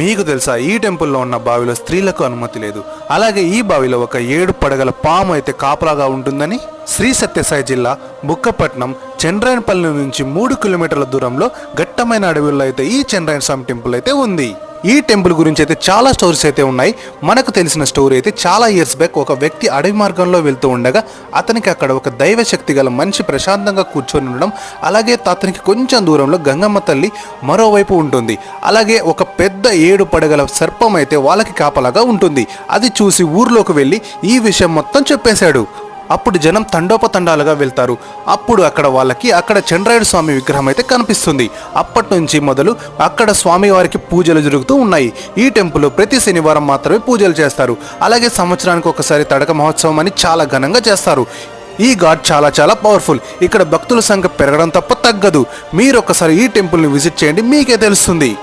మీకు తెలుసా ఈ టెంపుల్లో ఉన్న బావిలో స్త్రీలకు అనుమతి లేదు. అలాగే ఈ బావిలో ఒక ఏడు పడగల పాము అయితే కాపలాగా ఉంటుందని శ్రీ సత్యసాయి జిల్లా బుక్కపట్నం చంద్రాయనపల్లి నుంచి మూడు కిలోమీటర్ల దూరంలో గట్టమైన అడవుల్లో అయితే ఈ చంద్రాయన స్వామి టెంపుల్ అయితే ఉంది. ఈ టెంపుల్ గురించి అయితే చాలా స్టోరీస్ అయితే ఉన్నాయి. మనకు తెలిసిన స్టోరీ అయితే చాలా ఇయర్స్ బ్యాక్ ఒక వ్యక్తి అడవి మార్గంలో వెళ్తూ ఉండగా అతనికి అక్కడ ఒక దైవ శక్తి గల మనిషి ప్రశాంతంగా కూర్చొని ఉండడం అలాగే అతనికి కొంచెం దూరంలో గంగమ్మ తల్లి మరోవైపు ఉంటుంది. అలాగే ఒక పెద్ద ఏడు పడగల సర్పం అయితే వాళ్ళకి కాపలాగా ఉంటుంది. అది చూసి ఊర్లోకి వెళ్ళి ఈ విషయం మొత్తం చెప్పేశాడు. అప్పుడు జనం తండోపతండాలుగా వెళ్తారు. అప్పుడు అక్కడ వాళ్ళకి అక్కడ చంద్రాయుడు స్వామి విగ్రహం అయితే కనిపిస్తుంది. అప్పటి నుంచి మొదలు అక్కడ స్వామి వారికి పూజలు జరుగుతూ ఉన్నాయి. ఈ టెంపుల్ ప్రతి శనివారం మాత్రమే పూజలు చేస్తారు. అలాగే సంవత్సరానికి ఒకసారి తడక మహోత్సవం అని చాలా ఘనంగా చేస్తారు. ఈ ఘాట్ చాలా చాలా పవర్ఫుల్. ఇక్కడ భక్తుల సంఖ్య పెరగడం తప్ప తగ్గదు. మీరు ఒకసారి ఈ టెంపుల్ని విజిట్ చేయండి మీకే తెలుస్తుంది.